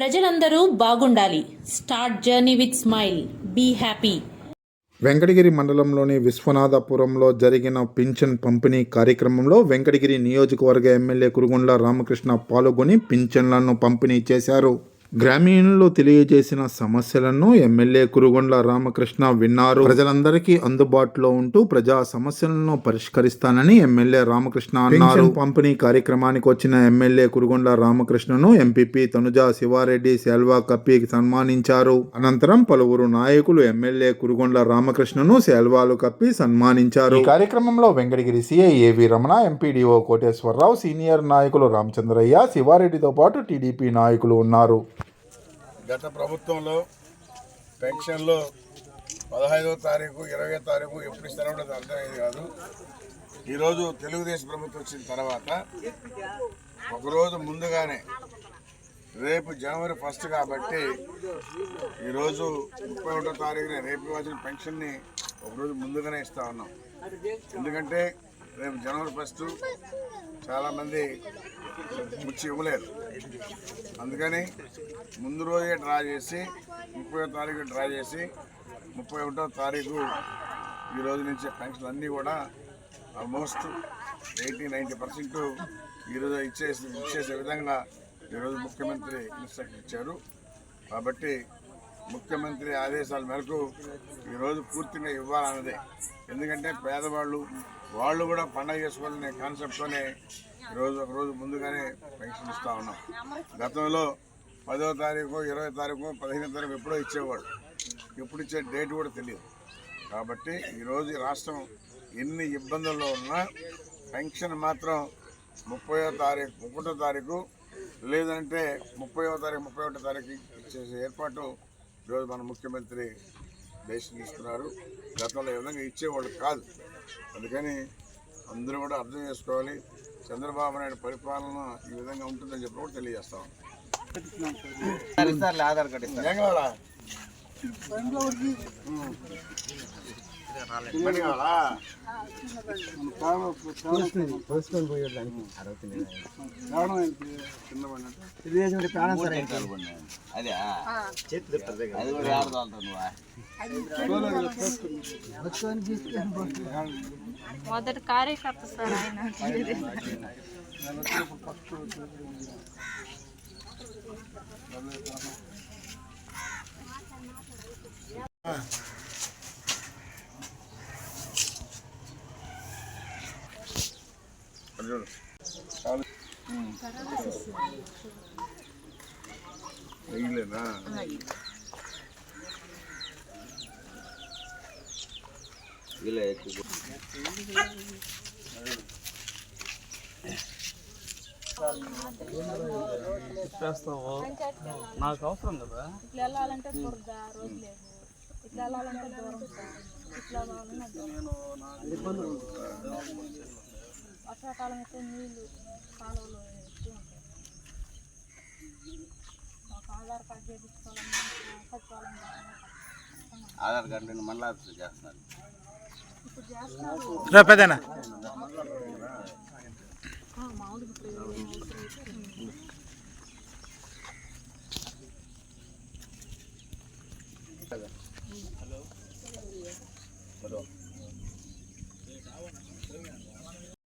ప్రజలందరూ బాగుండాలి. Start journey with smile. Be happy. Venkatagiri మండలంలోని విశ్వనాథపురంలో జరిగిన పింఛన్ పంపిణీ కార్యక్రమంలో వెంకటగిరి నియోజకవర్గ ఎమ్మెల్యే కురుగుండ్ల రామకృష్ణ పాల్గొని పింఛన్లను పంపిణీ చేశారు. గ్రామీణులు తెలియజేసిన సమస్యలను ఎమ్మెల్యే కురుగుండ్ల రామకృష్ణ విన్నారు. ప్రజలందరికీ అందుబాటులో ఉంటూ ప్రజా సమస్యలను పరిష్కరిస్తానని ఎమ్మెల్యే రామకృష్ణ అన్నారు. పంపిణీ కార్యక్రమానికి వచ్చిన ఎమ్మెల్యే కురుగుండ్ల రామకృష్ణను ఎంపీపీ తనుజ శివారెడ్డి సెల్వా కప్పి సన్మానించారు. అనంతరం పలువురు నాయకులు ఎమ్మెల్యే కురుగుండ్ల రామకృష్ణను సెల్వాలు కప్పి సన్మానించారు. ఈ కార్యక్రమంలో వెంకటగిరి సిఐ ఏవి రమణ ఎంపీడీఓ కోటేశ్వరరావు సీనియర్ నాయకులు రామచంద్రయ్య శివారెడ్డితో పాటు టీడీపీ నాయకులు ఉన్నారు. గత ప్రభుత్వంలో పెన్షన్లు పదహైదో తారీఖు ఇరవై తారీఖు ఎప్పుడు ఇస్తారో నాకు అర్థమయ్యేది కాదు. ఈరోజు తెలుగుదేశం ప్రభుత్వం వచ్చిన తర్వాత ఒకరోజు ముందుగానే రేపు జనవరి ఫస్ట్ కాబట్టి ఈరోజు ముప్పై ఒకటో తారీఖున రేపు వచ్చిన పెన్షన్ని ఒకరోజు ముందుగానే ఇస్తా ఉన్నాం. ఎందుకంటే రేపు జనవరి ఫస్ట్ చాలామంది ముచ్చి ఇవ్వలేదు అందుకని ముందు రోజే డ్రా చేసి ముప్పై తారీఖు డ్రా చేసి ముప్పై ఒకటో తారీఖు ఈ రోజు నుంచి పెన్షన్ అన్నీ కూడా ఆల్మోస్ట్ ఎయిటీ నైంటీ పర్సెంట్ ఈరోజు ఇచ్చేసి ఇచ్చేసే విధంగా ఈరోజు ముఖ్యమంత్రి ఇన్స్ట్రక్షన్ ఇచ్చారు. కాబట్టి ముఖ్యమంత్రి ఆదేశాల మేరకు ఈరోజు పూర్తిగా ఇవ్వాలన్నదే. ఎందుకంటే పేదవాళ్ళు వాళ్ళు కూడా పండగ చేసుకోవాలనే కాన్సెప్ట్తోనే ఈరోజు ఒక రోజు ముందుగానే పెన్షన్ ఇస్తూ ఉన్నాం. గతంలో పదో తారీఖు ఇరవై తారీఖు పదిహేనో తారీఖు ఎప్పుడో ఇచ్చేవాడు ఎప్పుడు ఇచ్చే డేట్ కూడా తెలియదు. కాబట్టి ఈరోజు రాష్ట్రం ఎన్ని ఇబ్బందుల్లో ఉన్నా పెన్షన్ మాత్రం ముప్పయో తారీఖు ఒకటో తారీఖు లేదంటే ముప్పయో తారీఖు ముప్పై ఒకటో తారీఖు ఇచ్చేసే ఏర్పాటు ఈరోజు మన ముఖ్యమంత్రి దేశం తీసుకున్నారు. గతంలో ఈ విధంగా ఇచ్చేవాళ్ళు కాదు. అందుకని అందరూ కూడా అర్థం చేసుకోవాలి. చంద్రబాబు నాయుడు పరిపాలన ఈ విధంగా ఉంటుందని చెప్పి కూడా తెలియజేస్తాం ఆధార్ కార్డు ఏం కావాలా ఇబ్బంది కావాలా అదే అది కూడా ఆడదాల్తావు మొదటి కార్యకర్త సార్ ఆయన అది ఇలా ఎక్కువ నాకు అవసరం కదా ఇట్లా వెళ్ళాలంటే లేదు ఇట్లా వెళ్ళాలంటే దూరం ఇట్లా నేను వర్షాకాలం అయితే నీళ్ళు కాలువలో ఎక్కువ ఉంటాయి. మాకు ఆధార్ కార్డు చేయించుకోవాలన్నా సచివాలయం ఆధార్ కార్డు మళ్ళీ చేస్తున్నారు. ఇప్పుడు చేస్తున్నారు. పెద్దనా ఆ, మామూలుగా ఇప్పుడు రెండు. హలో.